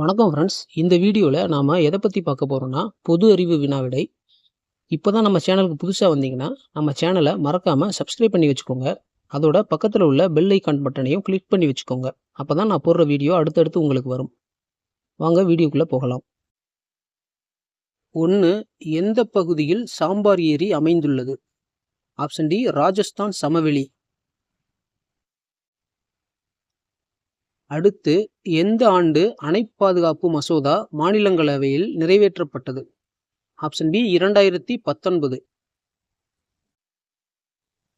வணக்கம் ஃப்ரெண்ட்ஸ் இந்த வீடியோவில் நாம் எதை பற்றி பார்க்க போகிறோன்னா பொது அறிவு வினாவிடை இப்போ தான் நம்ம சேனலுக்கு புதுசாக வந்தீங்கன்னா நம்ம சேனலை மறக்காமல் சப்ஸ்கிரைப் பண்ணி வச்சுக்கோங்க. அதோட பக்கத்தில் உள்ள பெல் ஐக்கான் பட்டனையும் கிளிக் பண்ணி வச்சுக்கோங்க. அப்போ தான் நான் போடுற வீடியோ அடுத்தடுத்து உங்களுக்கு வரும். வாங்க வீடியோக்குள்ளே போகலாம். ஒன்று எந்த பகுதியில் சாம்பார் ஏரி அமைந்துள்ளது? ஆப்ஷன் டி ராஜஸ்தான் சமவெளி. அடுத்து எந்த ஆண்டு அணை பாதுகாப்பு மசோதா மாநிலங்களவையில் நிறைவேற்றப்பட்டது? ஆப்ஷன் பி இரண்டாயிரத்தி பத்தொன்பது.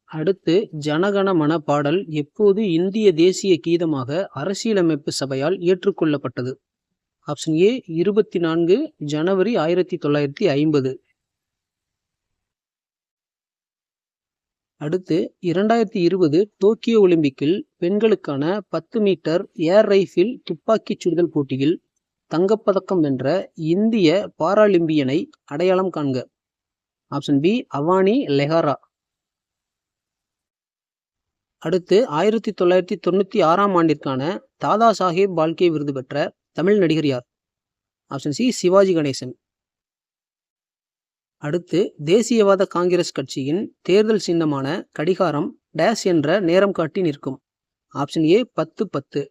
அடுத்து ஜனகண மன பாடல் எப்போது இந்திய தேசிய கீதமாக அரசியலமைப்பு சபையால் ஏற்றுக்கொள்ளப்பட்டது? ஆப்ஷன் ஏ இருபத்தி நான்கு ஜனவரி ஆயிரத்தி தொள்ளாயிரத்தி ஐம்பது. அடுத்து இரண்டாயிரத்தி இருபது டோக்கியோ ஒலிம்பிக்கில் பெண்களுக்கான பத்து மீட்டர் ஏர் ரைஃபிள் துப்பாக்கிச் சுடுதல் போட்டியில் தங்கப்பதக்கம் வென்ற இந்திய பாராலிம்பியனை அடையாளம் காண்க. ஆப்ஷன் பி அவானி லெஹாரா. அடுத்து ஆயிரத்தி தொள்ளாயிரத்தி தொண்ணூற்றி ஆறாம் ஆண்டிற்கான தாதா சாஹேப் பால்கே விருது பெற்ற தமிழ் நடிகர் யார்? Option C Sivaji Ganesan. அடுத்து தேசியவாத காங்கிரஸ் கட்சியின் தேர்தல் சின்னமான கடிகாரம் டேஸ் என்ற நேரம் காட்டி நிற்கும். ஆப்ஷன் ஏ பத்து பத்து.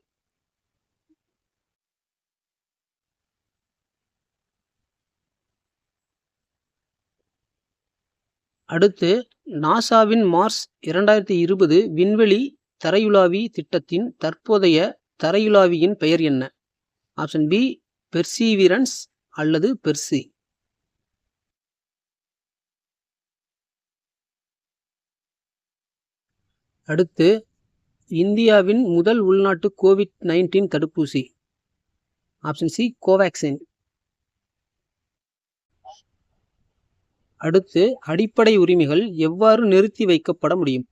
அடுத்து நாசாவின் மார்ஸ் இரண்டாயிரத்தி இருபது விண்வெளி தரையுலாவி திட்டத்தின் தற்போதைய தரையுலாவியின் பெயர் என்ன? ஆப்ஷன் பி பெர்சீவிரன்ஸ் அல்லது பெர்சி. அடுத்து இந்தியாவின் முதல் உள்நாட்டு கோவிட் நைன்டீன் தடுப்பூசி. ஆப்ஷன் சி கோவேக்சின் அடுத்து அடிப்படை உரிமைகள் எவ்வாறு நிறுத்தி வைக்கப்பட முடியும்?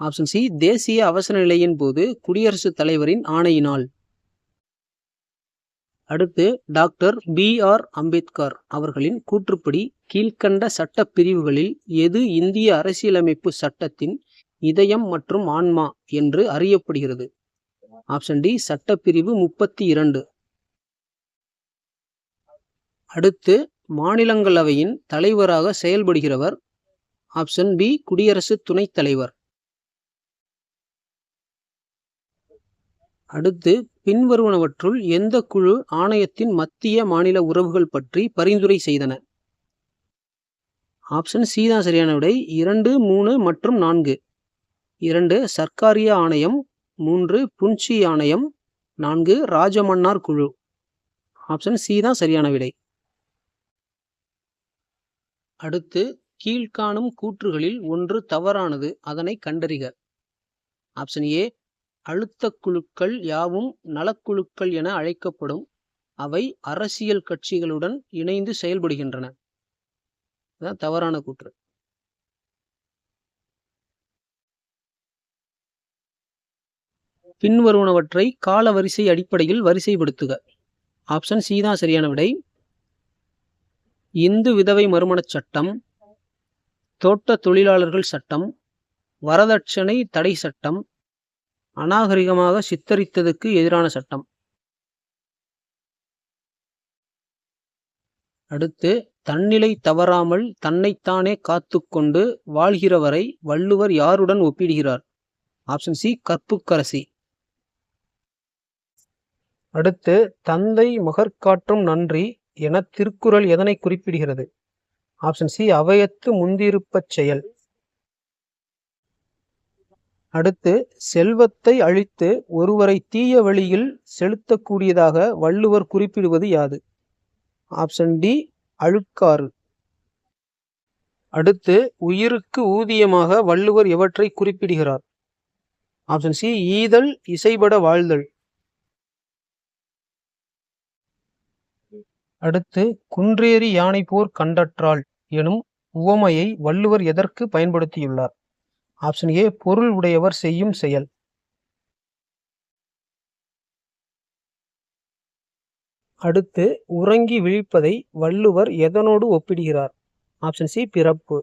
ஆப்ஷன் சி தேசிய அவசர நிலையின் போது குடியரசுத் தலைவரின் ஆணையினால். அடுத்து டாக்டர் பி ஆர் அம்பேத்கர் அவர்களின் கூற்றுப்படி கீழ்கண்ட சட்ட பிரிவுகளில் எது இந்திய அரசியலமைப்பு சட்டத்தின் இதயம் மற்றும் ஆன்மா என்று அறியப்படுகிறது. ஆப்ஷன் டி சட்டப்பிரிவு முப்பத்தி இரண்டு. அடுத்து மாநிலங்களவையின் தலைவராக செயல்படுகிறவர். ஆப்ஷன் பி குடியரசு துணைத் தலைவர். அடுத்து பின்வருவனவற்றுள் எந்த குழு ஆணையத்தின் மத்திய மாநில உறவுகள் பற்றி பரிந்துரை செய்தன? ஆப்ஷன் சி தான் சரியான விடை. இரண்டு மூணு மற்றும் நான்கு. இரண்டு சர்க்காரிய ஆணையம். மூன்று புன்ச்சி ஆணையம். நான்கு ராஜமன்னார் குழு. ஆப்ஷன் சி தான் சரியான விடை. அடுத்து கீழ்காணும் கூற்றுகளில் ஒன்று தவறானது அதனை கண்டறிக. ஆப்ஷன் ஏ அழுத்த குழுக்கள் யாவும் நலக்குழுக்கள் என அழைக்கப்படும். அவை அரசியல் கட்சிகளுடன் இணைந்து செயல்படுகின்றன. தவறான கூற்று. பின்வருவனவற்றை கால வரிசை அடிப்படையில் வரிசைப்படுத்துக. ஆப்ஷன் சி தான் சரியான விடை. இந்து விதவை மறுமணச் சட்டம் தோட்ட தொழிலாளர்கள் சட்டம் வரதட்சணை தடை சட்டம் அநாகரிகமாக சித்தரித்ததுக்கு எதிரான சட்டம். அடுத்து தன்னிலை தவறாமல் தன்னைத்தானே காத்துக்கொண்டு வாழ்கிறவரை வள்ளுவர் யாருடன் ஒப்பிடுகிறார்? Option C கற்புக்கரசி. அடுத்து தந்தை மகற்காற்றும் நன்றி என திருக்குறள் எதனை குறிப்பிடுகிறது? ஆப்ஷன் சி அவையத்து முந்திருப்பச் செயல். அடுத்து செல்வத்தை அழித்து ஒருவரை தீய வழியில் செலுத்தக்கூடியதாக வள்ளுவர் குறிப்பிடுவது யாது? ஆப்ஷன் டி அழுக்காறு. அடுத்து உயிருக்கு ஊதியமாக வள்ளுவர் எவற்றை குறிப்பிடுகிறார்? ஆப்ஷன் சி ஈதல் இசைபட வாழ்தல். அடுத்து குன்றேறி யானை போர் கண்டற்றாள் எனும் உவமையை வள்ளுவர் எதற்கு பயன்படுத்தியுள்ளார்? ஆப்ஷன் ஏ பொருள் உடையவர் செய்யும் செயல். அடுத்து உறங்கி விழிப்பதை வள்ளுவர் எதனோடு ஒப்பிடுகிறார்? ஆப்ஷன் சி பிறப்பு.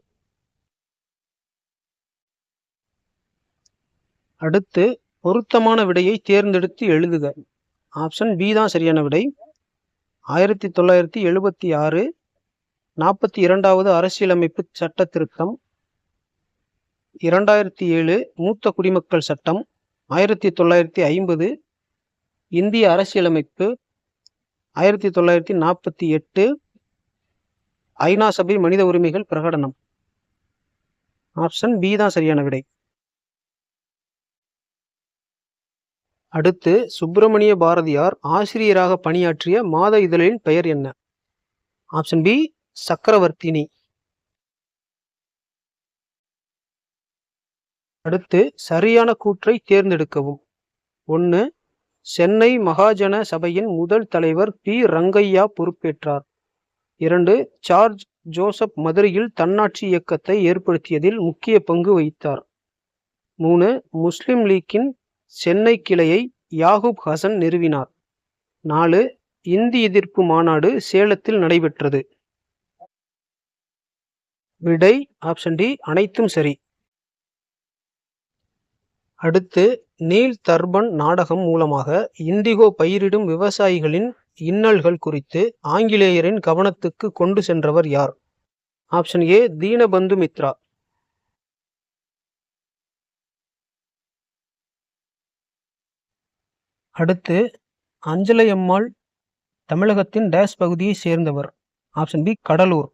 அடுத்து பொருத்தமான விடையை தேர்ந்தெடுத்து எழுதுக. ஆப்ஷன் பி தான் சரியான விடை. ஆயிரத்தி தொள்ளாயிரத்தி எழுபத்தி ஆறு நாற்பத்தி இரண்டாவது அரசியலமைப்பு சட்ட திருத்தம் இரண்டாயிரத்தி ஏழு மூத்த குடிமக்கள் சட்டம் ஆயிரத்தி தொள்ளாயிரத்தி ஐம்பது இந்திய அரசியலமைப்பு ஆயிரத்தி தொள்ளாயிரத்தி நாற்பத்தி எட்டு ஐநா சபை மனித உரிமைகள் பிரகடனம். ஆப்ஷன் பி தான் சரியான விடை. அடுத்து சுப்பிரமணிய பாரதியார் ஆசிரியராக பணியாற்றிய மாத இதழின் பெயர் என்ன? ஆப்ஷன் பி சக்கரவர்த்தினி. அடுத்து சரியான கூற்றை தேர்ந்தெடுக்கவும். ஒன்று சென்னை மகாஜன சபையின் முதல் தலைவர் பி. ரங்கையா பொறுப்பேற்றார். இரண்டு சார்ஜ் ஜோசப் மதுரையில் தன்னாட்சி இயக்கத்தை ஏற்படுத்தியதில் முக்கிய பங்கு வகித்தார். மூணு முஸ்லிம் லீக்கின் சென்னை கிளையை யாகூப் ஹசன் நிறுவினார். நாலு இந்தி எதிர்ப்பு மாநாடு சேலத்தில் நடைபெற்றது. விடை ஆப்ஷன் டி அனைத்தும் சரி. அடுத்து நீல் தர்பன் நாடகம் மூலமாக இந்திகோ பயிரிடும் விவசாயிகளின் இன்னல்கள் குறித்து ஆங்கிலேயரின் கவனத்துக்கு கொண்டு சென்றவர் யார்? Option A Dinabandhu Mitra. அடுத்து அஞ்சலையம்மாள் தமிழகத்தின் டேஸ் பகுதியை சேர்ந்தவர். Option B Cuddalore.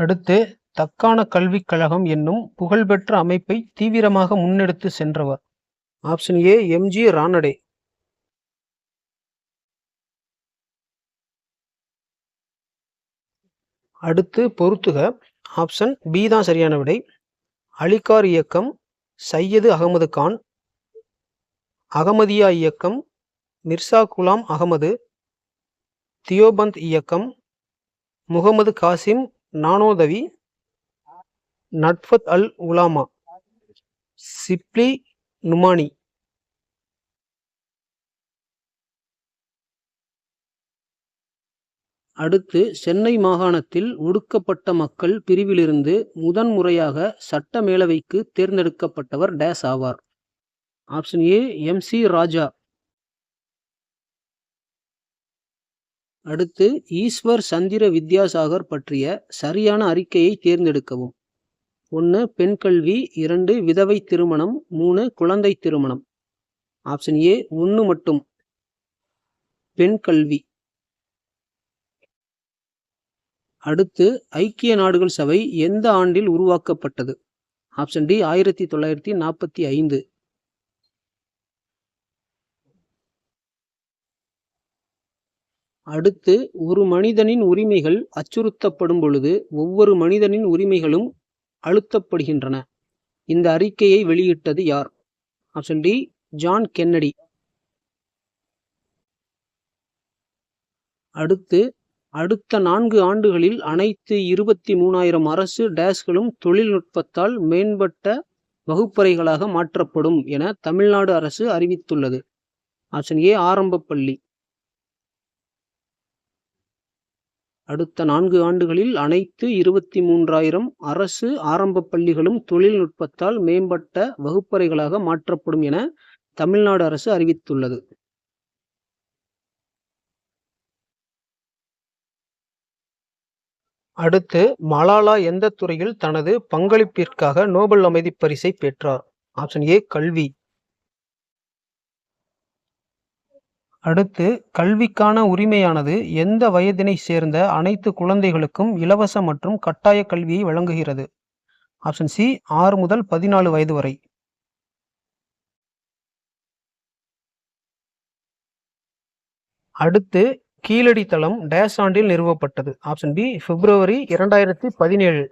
அடுத்து தக்கான கல்விக் கழகம் என்னும் புகழ்பெற்ற அமைப்பை தீவிரமாக முன்னெடுத்து சென்றவர். ஆப்ஷன் ஏ எம்ஜி ரானடே அடுத்து பொறுத்துக ஆப்ஷன் பி தான் சரியான விடை. அலிகார் இயக்கம் சையது அகமது கான் அகமதியா இயக்கம் மிர்சா குலாம் அகமது தியோபந்த் இயக்கம் முகமது காசிம் நானோதவி நட்ஃபத் அல் உலாமா சிப்லி நுமானி. அடுத்து சென்னை மாகாணத்தில் ஒடுக்கப்பட்ட மக்கள் பிரிவிலிருந்து முதன்முறையாக சட்ட மேலவைக்கு தேர்ந்தெடுக்கப்பட்டவர் டேஸ் ஆவார். Option A M C Raja. அடுத்து ஈஸ்வர் சந்திர வித்யாசாகர் பற்றிய சரியான அறிக்கையை தேர்ந்தெடுக்கவும். ஒன்று பெண் கல்வி. இரண்டு விதவை திருமணம். மூணு குழந்தை திருமணம். ஆப்ஷன் ஏ ஒன்று மட்டும். பெண் கல்வி. அடுத்து ஐக்கிய நாடுகள் சபை எந்த ஆண்டில் உருவாக்கப்பட்டது? ஆப்ஷன் டி ஆயிரத்தி தொள்ளாயிரத்தி நாற்பத்தி ஐந்து. அடுத்து ஒரு மனிதனின் உரிமைகள் அச்சுறுத்தப்படும் பொழுது ஒவ்வொரு மனிதனின் உரிமைகளும் அழுத்தப்படுகின்றன. இந்த அறிக்கையை வெளியிட்டது யார்? Option D John Kennedy. அடுத்து அடுத்த நான்கு ஆண்டுகளில் அனைத்து இருபத்தி மூணாயிரம் அரசு டேஸ்களும் தொழில்நுட்பத்தால் மேம்பட்ட வகுப்பறைகளாக மாற்றப்படும் என தமிழ்நாடு அரசு அறிவித்துள்ளது. ஆப்ஷன் ஏ ஆரம்ப பள்ளி. அடுத்த நான்கு ஆண்டுகளில் அனைத்து இருபத்தி மூன்றாயிரம் அரசு ஆரம்ப பள்ளிகளும் தொழில்நுட்பத்தால் மேம்பட்ட வகுப்பறைகளாக மாற்றப்படும் என தமிழ்நாடு அரசு அறிவித்துள்ளது. அடுத்து மலாலா எந்த துறையில் தனது பங்களிப்பிற்காக நோபல் அமைதி பரிசை பெற்றார்? ஆப்ஷன் ஏ கல்வி. அடுத்து கல்விக்கான உரிமையானது எந்த வயதினை சேர்ந்த அனைத்து குழந்தைகளுக்கும் இலவச மற்றும் கட்டாய கல்வியை வழங்குகிறது? ஆப்ஷன் சி ஆறு முதல் பதினாலு வயது வரை. அடுத்து கீழடி தளம் டேஸ் ஆண்டில் நிறுவப்பட்டது. ஆப்ஷன் பி பிப்ரவரி இரண்டாயிரத்தி பதினேழு.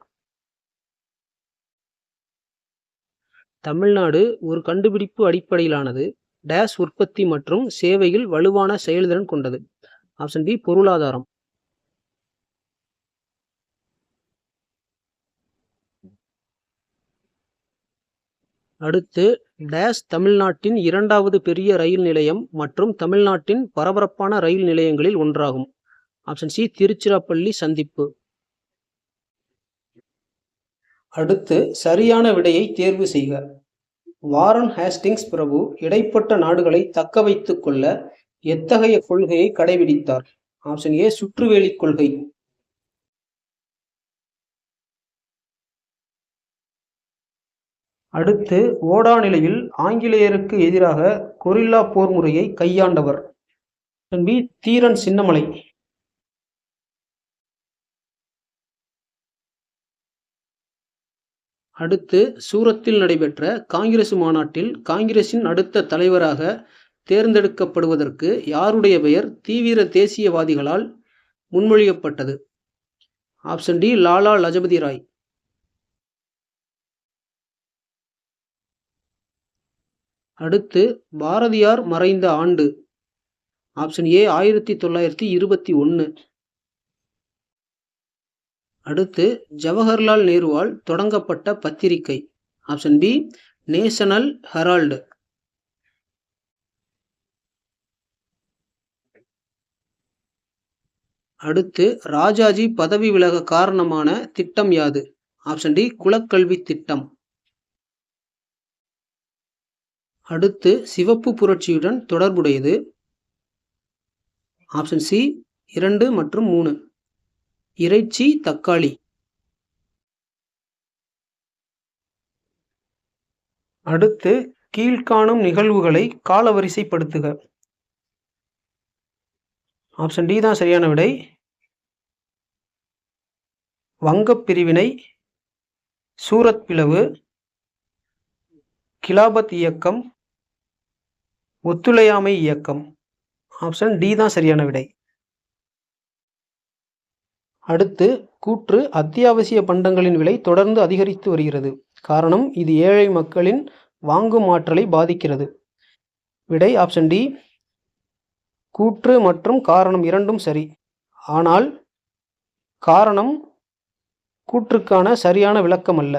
தமிழ்நாடு ஒரு கண்டுபிடிப்பு அடிப்படையிலானது. டேஸ் உற்பத்தி மற்றும் சேவையில் வலுவான செயல்திறன் கொண்டது. ஆப்ஷன் பி பொருளாதாரம். அடுத்து டேஸ் தமிழ்நாட்டின் இரண்டாவது பெரிய ரயில் நிலையம் மற்றும் தமிழ்நாட்டின் பரபரப்பான ரயில் நிலையங்களில் ஒன்றாகும். ஆப்ஷன் சி திருச்சிராப்பள்ளி சந்திப்பு. அடுத்து சரியான விடையை தேர்வு செய்க. வாரன் ஹேஸ்டிங்ஸ் பிரபு இடைப்பட்ட நாடுகளை தக்க வைத்துக் கொள்ள எத்தகைய கொள்கையை கடைபிடித்தார்? ஆப்ஷன் ஏ சுற்றுவேலி கொள்கை. அடுத்து ஓடா நிலையில் ஆங்கிலேயருக்கு எதிராக கொரில்லா போர் முறையை கையாண்டவர். Option B Dheeran Chinnamalai. அடுத்து சூரத்தில் நடைபெற்ற காங்கிரசு மாநாட்டில் காங்கிரசின் அடுத்த தலைவராக தேர்ந்தெடுக்கப்படுவதற்கு யாருடைய பெயர் தீவிர தேசியவாதிகளால் முன்மொழியப்பட்டது? Option D Lala Lajpat Rai. அடுத்து பாரதியார் மறைந்த ஆண்டு. ஆப்ஷன் ஏ ஆயிரத்தி தொள்ளாயிரத்தி இருபத்தி ஒன்று அடுத்து ஜவஹர்லால் நேருவால் தொடங்கப்பட்ட பத்திரிகை. Option B National Herald. அடுத்து ராஜாஜி பதவி விலக காரணமான திட்டம் யாது? ஆப்ஷன் டி குலக்கல்வி திட்டம். அடுத்து சிவப்பு புரட்சியுடன் தொடர்புடையது. ஆப்ஷன் சி இரண்டு மற்றும் மூணு. இறைச்சி தக்காளி. அடுத்து கீழ்காணும் நிகழ்வுகளை காலவரிசைப்படுத்துக. ஆப்ஷன் டி தான் சரியான விடை. வங்கப் பிரிவினை சூரத் பிளவு கிலாபத் இயக்கம் ஒத்துழையாமை இயக்கம். ஆப்ஷன் டி தான் சரியான விடை. அடுத்து கூற்று அத்தியாவசிய பண்டங்களின் விலை தொடர்ந்து அதிகரித்து வருகிறது. காரணம் இது ஏழை மக்களின் வாங்கும் ஆற்றலை பாதிக்கிறது. விடை ஆப்ஷன் டி கூற்று மற்றும் காரணம் இரண்டும் சரி. ஆனால் காரணம் கூற்றுக்கான சரியான விளக்கம் அல்ல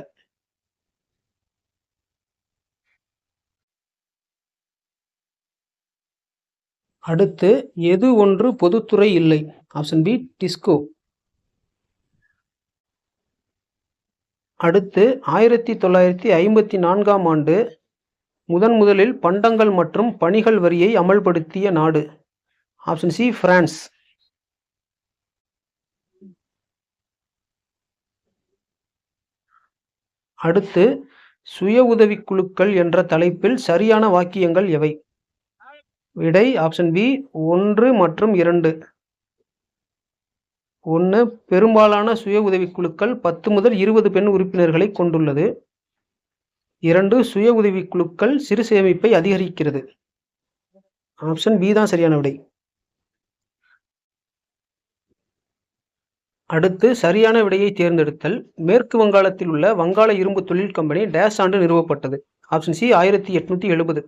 அடுத்து எது ஒன்று பொதுத்துறை இல்லை? ஆப்ஷன் பி டிஸ்கோ அடுத்து ஆயிரத்தி தொள்ளாயிரத்தி ஐம்பத்தி நான்காம் ஆண்டு முதன் முதலில் பண்டங்கள் மற்றும் பணிகள் வரியை அமல்படுத்திய நாடு. ஆப்ஷன் சி பிரான்ஸ் அடுத்து சுய உதவிக்குழுக்கள் என்ற தலைப்பில் சரியான வாக்கியங்கள் எவை? விடை ஆப்ஷன் பி ஒன்று மற்றும் இரண்டு. ஒன்று பெரும்பாலான சுய உதவிக்குழுக்கள் பத்து முதல் இருபது பெண் உறுப்பினர்களை கொண்டுள்ளது. இரண்டு சுய உதவிக்குழுக்கள் சிறு சேமிப்பை அதிகரிக்கிறது. ஆப்ஷன் பி தான் சரியான விடை. அடுத்து சரியான விடையை தேர்ந்தெடுத்தல். மேற்கு வங்காளத்தில் உள்ள வங்காள இரும்பு தொழில் கம்பெனி டேஸ் ஆண்டு நிறுவப்பட்டது. ஆப்ஷன் சி ஆயிரத்தி எட்நூத்தி எழுபது.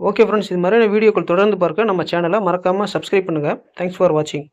ஓகே ஃப்ரெண்ட்ஸ் இது மாதிரியான வீடியோக்கள் தொடர்ந்து பார்க்க நம்ம சேனலை மறக்காமல் சப்ஸ்கிரைப் பண்ணுங்கள் தேங்க்ஸ் ஃபார் வாட்சிங்